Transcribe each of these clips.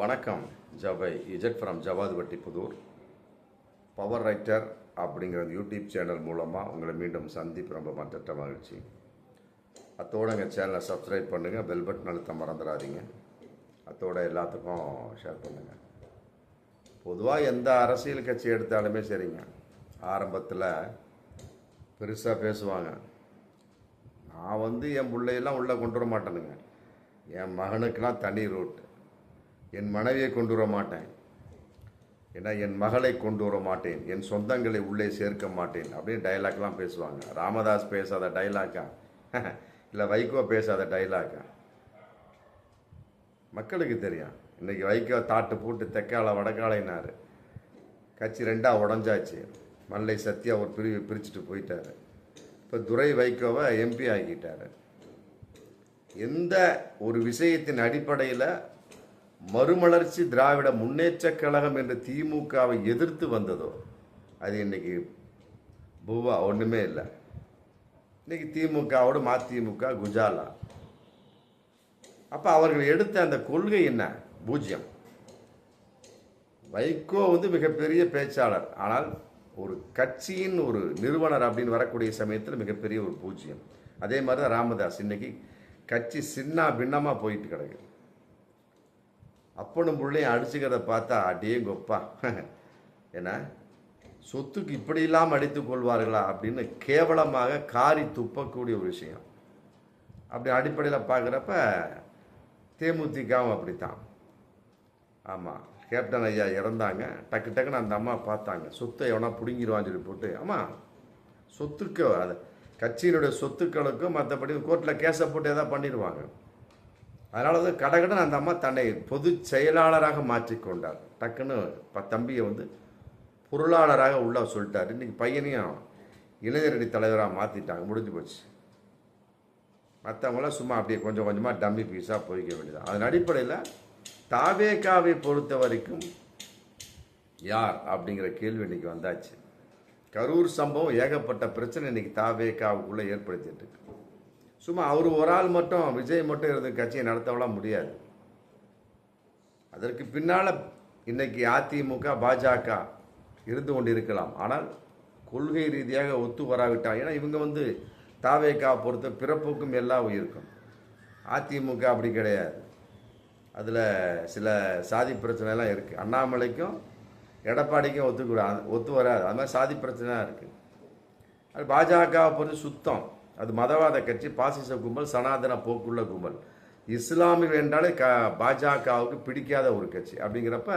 வணக்கம். ஜவை Z from Javadupatti Puthur. Power writer அப்படிங்கிற யூடியூப் சேனல் மூலமாக உங்களை மீண்டும் சந்திப்பு ரொம்ப மற்ற மகிழ்ச்சி. அத்தோடு எங்கள் சேனலை சப்ஸ்கிரைப் பண்ணுங்கள் பெல் பட்டன் அழுத்த மறந்துடாதீங்க. அத்தோட எல்லாத்துக்கும் ஷேர் பண்ணுங்கள் பொதுவாக எந்த அரசியல் கட்சி எடுத்தாலுமே சரிங்க. ஆரம்பத்தில் பெருசாக பேசுவாங்க. நான் வந்து என் பிள்ளையெல்லாம் உள்ளே கொண்டு வர மாட்டேனுங்க. என் மகனுக்கெலாம் தனி ரூட் என் மனைவியை கொண்டு வர மாட்டேன். ஏன்னா என் மகளை கொண்டு வர மாட்டேன். என் சொந்தங்களை உள்ளே சேர்க்க மாட்டேன். அப்படின்னு டைலாக்லாம் பேசுவாங்க. ராமதாஸ் பேசாத டைலாக்கா இல்லை வைகோ பேசாத டைலாக்கா மக்களுக்கு தெரியும். இன்றைக்கி வைகோ தாட்டு போட்டு தெக்கால வடக்காலைனார். கட்சி ரெண்டாக உடஞ்சாச்சு. மல்லை சத்யா ஒரு பிரிவு பிரிச்சுட்டு போயிட்டாரு. இப்போ துரை வைகோவை எம்பி ஆகிட்டார் எந்த ஒரு விஷயத்தின் அடிப்படையில் மறுமலர்ச்சி திராவிட முன்னேற்றக் கழகம் என்ற திமுகவை எதிர்த்து வந்ததோ அது இன்னைக்கு பூவா ஒன்றுமே இல்லை. இன்னைக்கு திமுகவோட மதிமுக குஜாலா. அப்போ அவர்கள் எடுத்த அந்த கொள்கை என்ன? பூஜ்யம் வைகோ வந்து மிகப்பெரிய பேச்சாளர். ஆனால் ஒரு கட்சியின் ஒரு நிறுவனர் அப்படின்னு வரக்கூடிய சமயத்தில் மிகப்பெரிய ஒரு பூஜ்யம் அதே மாதிரி தான் ராமதாஸ். இன்னைக்கு கட்சி சின்ன பின்னமாக போயிட்டு கிடக்குது அப்பனும் பிள்ளையும் அடிச்சுக்கிறத பார்த்தா அடியே கொப்பா. ஏன்னா சொத்துக்கு இப்படி இல்லாமல் அடித்து கொள்வார்களா அப்படின்னு கேவலமாக காரி துப்பக்கூடிய ஒரு விஷயம். அப்படி அடிப்படையில் பார்க்குறப்ப தேமுதிகவும் அப்படித்தான். ஆமாம் கேப்டன் ஐயா இறந்தாங்க. டக்கு டக்குன்னு அந்த அம்மா பார்த்தாங்க. சொத்தை எவனா பிடுங்கிடுவான்னு சொல்லி போட்டு ஆமாம் சொத்துக்கு அது கட்சியினுடைய சொத்துக்களுக்கும் மற்றபடி கோர்ட்டில் கேஸை போட்டு எதாவது பண்ணிடுவாங்க. அதனால வந்து கடகடன் அந்த அம்மா தன்னை பொதுச் செயலாளராக மாற்றிக்கொண்டார் டக்குன்னு ப தம்பியை வந்து பொருளாளராக உள்ள சொல்லிட்டார். இன்றைக்கி பையனையும் இளைஞரணி தலைவராக மாற்றிட்டாங்க முடிஞ்சு போச்சு. மற்றவங்களாம் சும்மா அப்படியே கொஞ்சம் கொஞ்சமாக டம்மி பீஸாக போய்க்க வேண்டியது அதன் அடிப்படையில் தாவேக்காவை பொறுத்த வரைக்கும் யார் அப்படிங்கிற கேள்வி இன்றைக்கி வந்தாச்சு. கரூர் சம்பவம் ஏகப்பட்ட பிரச்சனை இன்றைக்கி தாவேக்காவுக்குள்ளே ஏற்படுத்திட்டு இருக்கு. சும்மா அவர் ஒரு ஆள் மட்டும் விஜய் மட்டும் இருந்து கட்சியை நடத்தவெல்லாம் முடியாது. அதற்கு பின்னால் இன்னைக்கு அதிமுக பாஜக இருந்து கொண்டு இருக்கலாம் ஆனால் கொள்கை ரீதியாக ஒத்து வராவிட்டா ஏன்னா இவங்க வந்து தாவேக்கா பொறுத்த பிறப்புக்கும் எல்லா உயிருக்கும். அதிமுக அப்படி கிடையாது. அதில் சில சாதி பிரச்சனைலாம் இருக்குது அண்ணாமலைக்கும் எடப்பாடிக்கும் ஒத்துக்கூடாது ஒத்து வராது. அது மாதிரி சாதி பிரச்சனைலாம் இருக்குது அது பாஜகவை பொறுத்து சுத்தம். அது மதவாத கட்சி பாசிச கும்பல் சனாதன போக்குள்ள கும்பல். இஸ்லாமிகள் என்றாலே க பாஜகவுக்கு பிடிக்காத ஒரு கட்சி. அப்படிங்கிறப்ப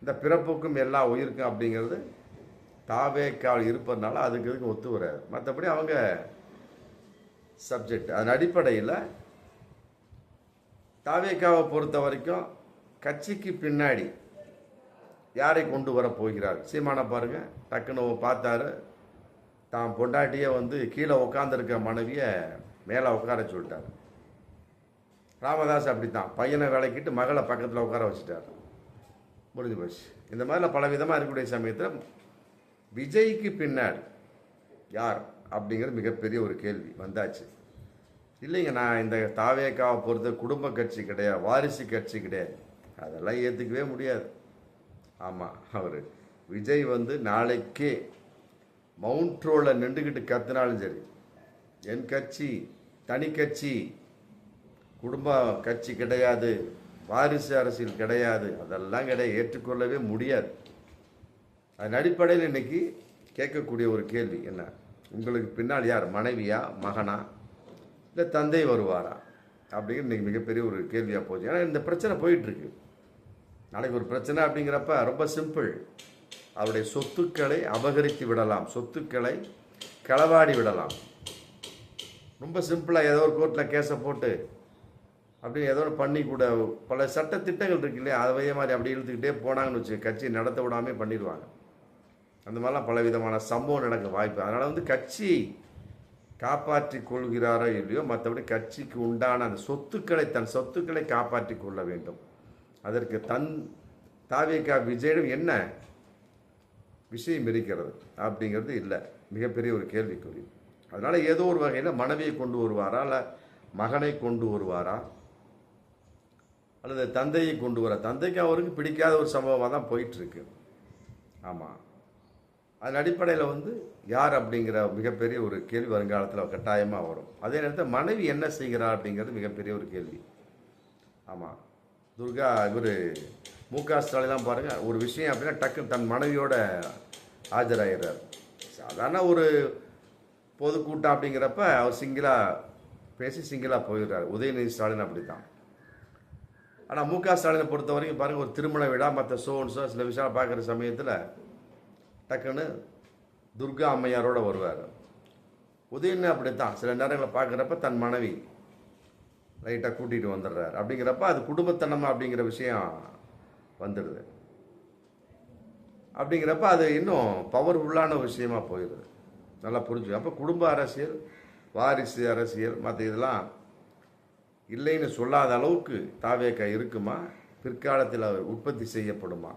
இந்த பிறப்புக்கும் எல்லா உயிருக்கும் அப்படிங்கிறது தாவேக்கால் இருப்பதுனால அதுக்கு இதுக்கு ஒத்து வராது. மற்றபடி அவங்க சப்ஜெக்ட் அதன் அடிப்படையில் தாவேக்காவை பொறுத்த வரைக்கும் கட்சிக்கு பின்னாடி யாரை கொண்டு வர போகிறார்? சீமான பாருங்கள் டக்குன்னு பார்த்தாரு. தான் பொண்டாட்டியை வந்து கீழே உட்காந்துருக்க மனைவியை மேலே உட்கார சொல்லிட்டார். ராமதாஸ் அப்படித்தான். பையனை விளக்கிட்டு மகளை பக்கத்தில் உட்கார வச்சுட்டார். முடிஞ்சு போச்சு. இந்த மாதிரிலாம் பல விதமாக இருக்கக்கூடிய சமயத்தில் விஜய்க்கு பின்னாடி யார் அப்படிங்கிறது மிகப்பெரிய ஒரு கேள்வி வந்தாச்சு. இல்லைங்க நான் இந்த தாவேக்காவை பொறுத்த குடும்ப கட்சி கிடையாது வாரிசு கட்சி கிடையாது. அதெல்லாம் ஏற்றுக்கவே முடியாது. ஆமாம் அவர். விஜய் வந்து நாளைக்கே மவுண்ட் ரோடில் நின்றுக்கிட்டு கத்துனாலும் சரி என் கட்சி தனி கட்சி குடும்ப கட்சி கிடையாது வாரிசு அரசியல் கிடையாது அதெல்லாம் கிடையாது ஏற்றுக்கொள்ளவே முடியாது. அதன் அடிப்படையில் இன்னைக்கு கேட்கக்கூடிய ஒரு கேள்வி என்ன? உங்களுக்கு பின்னால் யார்? மனைவியா மகனா? இல்லை தந்தை வருவாரா? அப்படிங்கிற இன்னைக்கு மிகப்பெரிய ஒரு கேள்வியாக போச்சு. ஏன்னா இந்த பிரச்சனை போயிட்டுருக்கு நாளைக்கு ஒரு பிரச்சனை அப்படிங்கிறப்ப ரொம்ப சிம்பிள் அவருடைய சொத்துக்களை அபகரித்து விடலாம். சொத்துக்களை களவாடி விடலாம். ரொம்ப சிம்பிளாக ஏதோ ஒரு கோர்ட்டில் கேஸை போட்டு அப்படி ஏதோ ஒன்று பண்ணி கூட பல சட்ட திட்டங்கள் இருக்கு இல்லையா? அதே மாதிரி அப்படி இழுத்துக்கிட்டே போனாங்கன்னு வச்சு கட்சி நடத்த விடாமே பண்ணிடுவாங்க. அந்த மாதிரிலாம் பல விதமான சம்பவம் நடக்க வாய்ப்பு. அதனால் வந்து கட்சி காப்பாற்றி கொள்கிறாரோ இல்லையோ மற்றபடி கட்சிக்கு உண்டான அந்த சொத்துக்களை தன் சொத்துக்களை காப்பாற்றி கொள்ள வேண்டும். அதற்கு தன் தாவிகா விஜயிடம் என்ன விஷயம் இருக்கிறது அப்படிங்கிறது இல்லை. மிகப்பெரிய ஒரு கேள்விக்குறி. அதனால் ஏதோ ஒரு வகையில் மனைவியை கொண்டு வருவாரா இல்லை மகனை கொண்டு வருவாரா? அல்லது தந்தையை கொண்டு வர தந்தைக்கு அவருக்கு பிடிக்காத ஒரு சம்பவமாக தான் போயிட்டுருக்கு. ஆமாம் அதன் அடிப்படையில் வந்து யார் அப்படிங்கிற மிகப்பெரிய ஒரு கேள்வி வருங்காலத்தில் கட்டாயமாக வரும். அதே நேரத்தில் மனைவி என்ன செய்கிறார் அப்படிங்கிறது மிகப்பெரிய ஒரு கேள்வி. ஆமாம் துர்கா இவர் மு க ஸ்டாலின்லாம் பாருங்கள் ஒரு விஷயம் அப்படின்னா டக்குன்னு தன் மனைவியோட ஆஜராகிறார் சாதாரண ஒரு பொதுக்கூட்டம் அப்படிங்கிறப்ப அவர் சிங்கிளாக பேசி சிங்கிளாக போயிடுறார். உதயநிதி ஸ்டாலின் அப்படி தான் ஆனால் மு க ஸ்டாலினை பொறுத்த வரைக்கும் பாருங்கள் ஒரு திருமண விழா மற்ற சோன்ஸோ சில விஷயம் பார்க்குற சமயத்தில் டக்குன்னு துர்கா அம்மையாரோட வருவார். உதயநிதி அப்படித்தான். சில நேரங்களில் பார்க்குறப்ப தன் மனைவி லைட்டாக கூட்டிகிட்டு வந்துடுறாரு. அப்படிங்கிறப்ப அது குடும்பத்தனமா அப்படிங்கிற விஷயம் வந்துடுது. அப்படிங்கிறப்ப அது இன்னும் பவர்ஃபுல்லான விஷயமா போயிடுது. நல்லா புரிஞ்சு அப்போ குடும்ப அரசியல் வாரிசு அரசியல் மற்ற இதெல்லாம் இல்லைன்னு சொல்லாத அளவுக்கு தாவேக்கா இருக்குமா? பிற்காலத்தில் உற்பத்தி செய்யப்படுமா?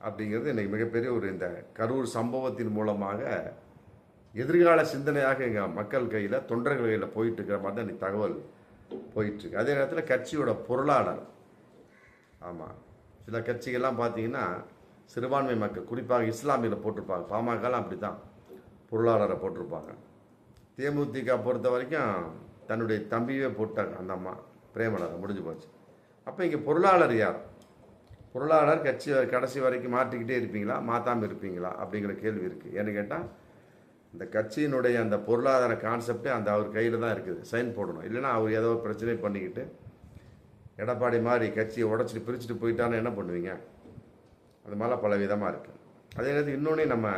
அப்படிங்கிறது இன்றைக்கி மிகப்பெரிய ஒரு இந்த கரூர் சம்பவத்தின் மூலமாக எதிர்கால சிந்தனையாக எங்கள் மக்கள் கையில் தொண்டர்கள் கையில் போயிட்டு இருக்கிற மாதிரி தான் இன்னைக்கு தகவல் போயிட்டுருக்கு அதே நேரத்தில் கட்சியோட பொருளாளர் ஆமாம் சில கட்சிகள்லாம் பார்த்தீங்கன்னா சிறுபான்மை மக்கள் குறிப்பாக இஸ்லாமியில் போட்டிருப்பாங்க. பாமகலாம் அப்படி தான் பொருளாளரை போட்டிருப்பாங்க. தேமுதிக பொறுத்த வரைக்கும் தன்னுடைய தம்பியே போட்டாங்க அந்த அம்மா பிரேமலரை முடிஞ்சு போச்சு. அப்போ இங்கே பொருளாளர் யார்? பொருளாளர் கட்சி கடைசி வரைக்கும் மாற்றிக்கிட்டே இருப்பீங்களா மாற்றாமல் இருப்பீங்களா அப்படிங்கிற கேள்வி இருக்குது ஏன்னு கேட்டால் இந்த கட்சியினுடைய அந்த பொருளாதார கான்செப்டே அந்த அவர் கையில் தான் இருக்குது. சைன் போடணும். இல்லைன்னா அவர் ஏதோ பிரச்சனை பண்ணிக்கிட்டு எடப்பாடி மாதிரி கட்சியை உடச்சிட்டு பிரிச்சுட்டு போயிட்டான்னு என்ன பண்ணுவீங்க? அது மாதிரிலாம் பல விதமாக இருக்குது அதே நேரத்தில் இன்னொன்னே நம்ம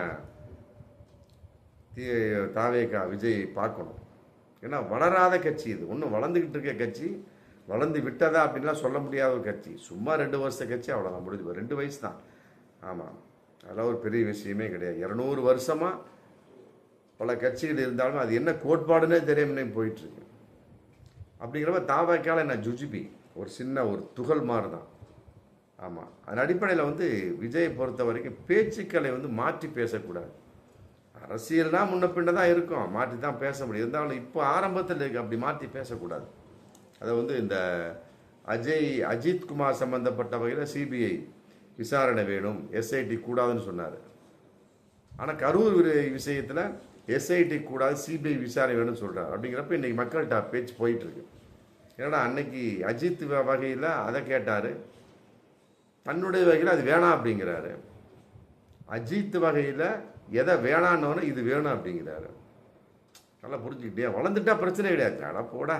தீ தாவேகா விஜய் பார்க்கணும். ஏன்னா வளராத கட்சி இது. ஒன்றும் வளர்ந்துக்கிட்டு இருக்க கட்சி வளர்ந்து விட்டதா அப்படின்லாம் சொல்ல முடியாத ஒரு கட்சி. சும்மா ரெண்டு வருஷ கட்சி அவ்வளோதான் முடிஞ்சு ரெண்டு வயசு தான். ஆமாம் அதெல்லாம் ஒரு பெரிய விஷயமே கிடையாது. இரநூறு வருஷமாக பல கட்சிகள் இருந்தாலும் அது என்ன கோட்பாடுன்னே தெரியாமலே போயிட்டுருக்கு அப்படிங்கிறப்ப தாவாக்கால என்ன ஜுஜிபி? ஒரு சின்ன ஒரு துகள் மாதிரி தான் ஆமாம் அதன் அடிப்படையில் வந்து விஜயை பொறுத்த வரைக்கும் பேச்சுக்களை வந்து மாற்றி பேசக்கூடாது. அரசியல்னா முன்ன பின்ன தான் இருக்கும். மாற்றி தான் பேச முடியும். இருந்தாலும் இப்போ ஆரம்பத்தில் இருக்கு அப்படி மாற்றி பேசக்கூடாது. அதை வந்து இந்த அஜய் அஜித் குமார் சம்பந்தப்பட்ட வகையில் சிபிஐ விசாரணை வேணும். எஸ்ஐடி கூடாதுன்னு சொன்னார். ஆனால் கரூர் விஷயத்தில் எஸ்ஐடி கூடாது சிபிஐ விசாரணை வேணும்னு சொல்கிறார் அப்படிங்கிறப்ப இன்றைக்கி மக்கள்கிட்ட பேச்சு போயிட்டுருக்கு ஏன்னா அன்னைக்கு அஜித் வகையில் அதை கேட்டார். தன்னுடைய வகையில் அது வேணாம் அப்படிங்கிறாரு. அஜித் வகையில் எதை வேணான்னோன்னு இது வேணும் அப்படிங்கிறாரு. நல்லா புரிஞ்சுக்கிட்டே வளர்ந்துட்டா பிரச்சனை கிடையாது. அட போடா.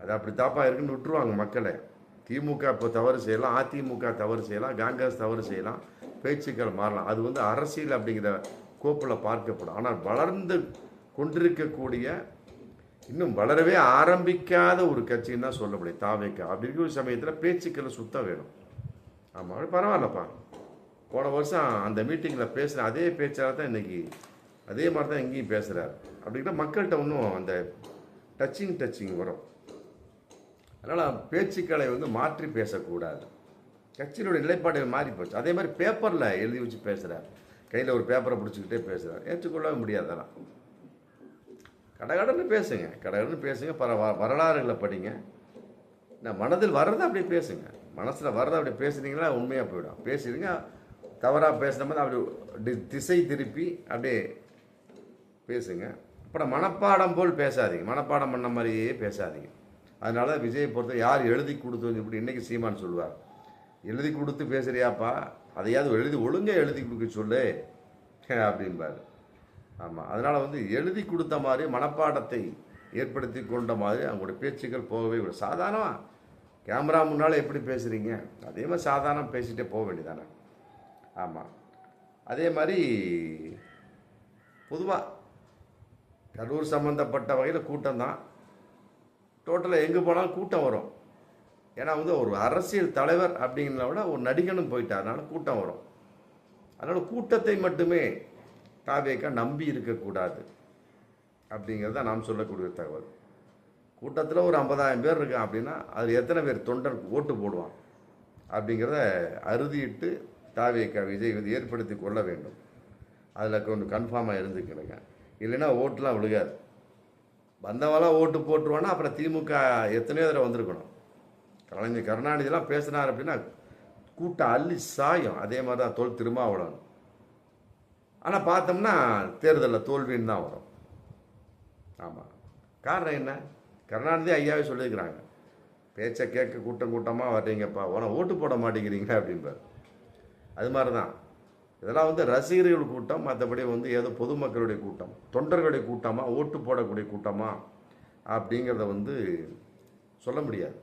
அது அப்படி தாப்பா இருக்குன்னு விட்டுருவாங்க மக்களை. திமுக இப்போ தவறு செய்யலாம் அதிமுக தவறு செய்யலாம் காங்கிரஸ் தவறு செய்யலாம் பேச்சுக்கள் மாறலாம். அது வந்து அரசியல் அப்படிங்கிற கோப்பில் பார்க்கப்படும். ஆனால் வளர்ந்து கொண்டிருக்கக்கூடிய இன்னும் வளரவே ஆரம்பிக்காத ஒரு கட்சின்னு தான் சொல்ல முடியும். தாவேக்கா. அப்படி இருக்கிற சமயத்தில் பேச்சுக்களை சுத்தம் வேணும். ஆமாம் பரவாயில்லப்பா. போன வருஷம் அந்த மீட்டிங்கில் பேசுகிற அதே பேச்சால் தான் இன்றைக்கி அதே மாதிரி தான் எங்கேயும் பேசுகிறார் அப்படின்னா மக்கள்கிட்ட ஒன்றும் அந்த டச்சிங் டச்சிங் வரும். அதனால் பேச்சுக்களை வந்து மாற்றி பேசக்கூடாது. கட்சியினுடைய நிலைப்பாடுகள் மாறி போச்சு. அதே மாதிரி பேப்பரில் எழுதி வச்சு பேசுகிறார் கையில் ஒரு பேப்பரை பிடிச்சிக்கிட்டே பேசுகிறார் ஏற்றுக்கொள்ளவே முடியாது கடகடன்னு பேசுங்க கடகடன்னு பேசுங்க பர வரலாறுகளை படிங்க. நான் மனதில் வர்றதை அப்படியே பேசுங்க. மனசில் வர்றதை அப்படியே பேசுனீங்கன்னா உண்மையாக போயிடும். பேசிடுங்க தவறாக பேசுன மாதிரி அப்படி திசை திருப்பி அப்படியே பேசுங்க. அப்புறம் மனப்பாடம் போல் பேசாதீங்க. மனப்பாடம் பண்ண மாதிரியே பேசாதீங்க. அதனால விஜயை பொறுத்த யார் எழுதி கொடுத்தோம் இப்படி இன்றைக்கி சீமான் சொல்லுவார். எழுதி கொடுத்து பேசுகிறியாப்பா அதையாவது எழுதி ஒழுங்காக எழுதி கொடுக்க சொல்லு அப்படின்பாரு ஆமாம் அதனால் வந்து எழுதி கொடுத்த மாதிரி மனப்பாடத்தை ஏற்படுத்தி கொண்ட மாதிரி அவங்களுடைய பேச்சுக்கள் போகவே விடும் சாதாரணமாக கேமரா முன்னால் எப்படி பேசுகிறீங்க அதே மாதிரி சாதாரணம் பேசிகிட்டே போக வேண்டியதானே ஆமாம் அதே மாதிரி பொதுவாக கரூர் சம்மந்தப்பட்ட வகையில் கூட்டம் தான். டோட்டலாக எங்கே போனாலும் கூட்டம் வரும். ஏன்னா வந்து ஒரு அரசியல் தலைவர் அப்படிங்கிறத விட ஒரு நடிகனும் போயிட்டார். அதனால கூட்டம் வரும். அதனால் கூட்டத்தை மட்டுமே தாவேக்கா நம்பி இருக்கக்கூடாது. அப்படிங்கிறது தான் நாம் சொல்லக்கூடிய தகவல். கூட்டத்தில் ஒரு ஐம்பதாயிரம் பேர் இருக்கான் அப்படின்னா அது எத்தனை பேர் தொண்டர் ஓட்டு போடுவான் அப்படிங்கிறத அறுதியிட்டு தாவேக்கா விஜய் வந்து ஏற்படுத்தி கொள்ள வேண்டும். அதில் கொஞ்சம் கன்ஃபார்மாக இருந்துக்கிறேங்க இல்லைன்னா ஓட்டுலாம் விழுகாது. வந்தவெல்லாம் ஓட்டு போட்டுருவான்னா அப்புறம் திமுக எத்தனையோ தடவை வந்திருக்கணும். கலைஞர் கருணாநிதிலாம் பேசினார் அப்படின்னா கூட்டம் அள்ளி சாயம். அதே மாதிரி தான் தோல் திருமாவளவன். ஆனால் பார்த்தோம்னா தேர்தலில் தோல்வின்னு தான் வரும். ஆமாம் காரணம் என்ன? கருணாநிதி ஐயாவே சொல்லியிருக்கிறாங்க. பேச்சை கேட்க கூட்டம் கூட்டமாக வர்றீங்கப்பா. உன ஓட்டு போட மாட்டேங்கிறீங்க அப்படின்பார் அது மாதிரி தான் இதெல்லாம் வந்து ரசிகர்கள் கூட்டம் மற்றபடி வந்து ஏதோ பொதுமக்களுடைய கூட்டம் தொண்டர்களுடைய கூட்டமாக ஓட்டு போடக்கூடிய கூட்டமா அப்படிங்கிறத வந்து சொல்ல முடியாது.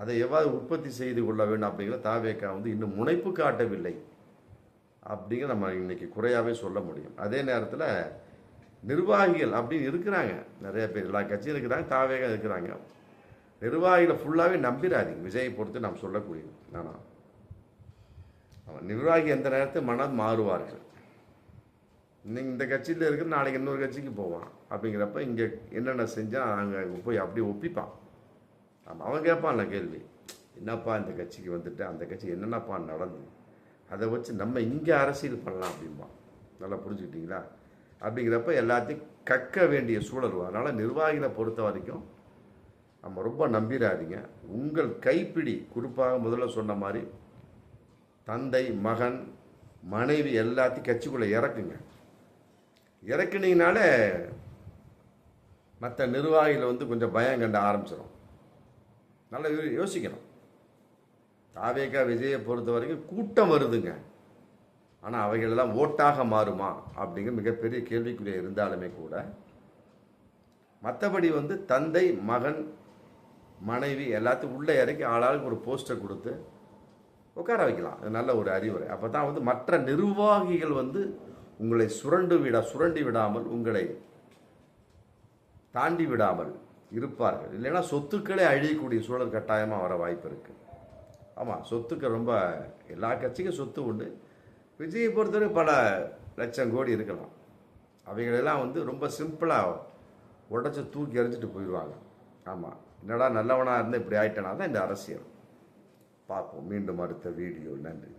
அதை எவ்வாறு உற்பத்தி செய்து கொள்ள வேண்டும் அப்படிங்கிற தாவேக்கா வந்து இன்னும் முனைப்பு காட்டவில்லை. அப்படிங்கிற நம்ம இன்னைக்கு குறையாவே சொல்ல முடியும். அதே நேரத்தில் நிர்வாகிகள் அப்படின்னு இருக்கிறாங்க. நிறைய பேர் எல்லா கட்சியும் இருக்கிறாங்க தாவேக இருக்கிறாங்க. நிர்வாகிகளை ஃபுல்லாகவே நம்பிடாதீங்க விஜயை பொறுத்து நாம் சொல்லக்கூடியது. ஆனால் அவன் நிர்வாகி எந்த நேரத்தில் மனம் மாறுவார்கள். இன்னைக்கு இந்த கட்சியில் இருக்கிற நாளைக்கு இன்னொரு கட்சிக்கு போவான். அப்படிங்கிறப்ப இங்கே என்னென்ன செஞ்சால் அங்கே போய் அப்படியே ஒப்பிப்பான். அவன் கேட்பான்ல கேள்வி. என்னப்பா இந்த கட்சிக்கு வந்துட்டு? அந்த கட்சி என்னென்னப்பா நடந்தது? அதை வச்சு நம்ம இங்கே அரசியல் பண்ணலாம் அப்படிம்பான். நல்லா புரிஞ்சுக்கிட்டீங்களா? அப்படிங்கிறப்ப எல்லாத்தையும் கக்க வேண்டிய சூழல் வரும். அதனால் நிர்வாகிகளை பொறுத்த வரைக்கும் நம்ம ரொம்ப நம்பிடாதீங்க உங்கள் கைப்பிடி குறிப்பாக முதல்ல சொன்ன மாதிரி தந்தை மகன் மனைவி எல்லாத்தையும் கட்சிக்குள்ளே இறக்குங்க. இறக்குனீங்கனாலே மற்ற நிர்வாகிகள் வந்து கொஞ்சம் பயம் கண்ட ஆரம்பிச்சிடும் நல்லா யோசிக்கணும். தாவேகா விஜயை பொறுத்த வரைக்கும் கூட்டம் வருதுங்க. ஆனால் அவைகளெல்லாம் ஓட்டாக மாறுமா? அப்படிங்கிற மிகப்பெரிய கேள்விக்குரிய இருந்தாலுமே கூட மற்றபடி வந்து தந்தை மகன் மனைவி எல்லாத்தையும் உள்ளே இறக்கி ஆளாளுக்கு ஒரு போஸ்டர் கொடுத்து உட்கார வைக்கலாம். இது நல்ல ஒரு அறிவுரை. அப்போ தான் வந்து மற்ற நிர்வாகிகள் வந்து உங்களை சுரண்டு விட சுரண்டி விடாமல் உங்களை தாண்டி விடாமல் இருப்பார்கள். இல்லைன்னா சொத்துக்களே அழியக்கூடிய சூழல் கட்டாயமாக வர வாய்ப்பு இருக்குது ஆமாம் சொத்துக்கு ரொம்ப எல்லா கட்சிக்கும் சொத்து உண்டு. விஜயை பொறுத்தவரை பல லட்சம் கோடி இருக்கலாம். அவைகளெல்லாம் வந்து ரொம்ப சிம்பிளாக உடச்சி தூக்கி எறிஞ்சிட்டு போயிடுவாங்க. ஆமாம் என்னடா நல்லவனாக இருந்தால் இப்படி ஆயிட்டனா தான் இந்த அரசியல். பார்ப்போம் மீண்டும் அடுத்த வீடியோ. நன்றி.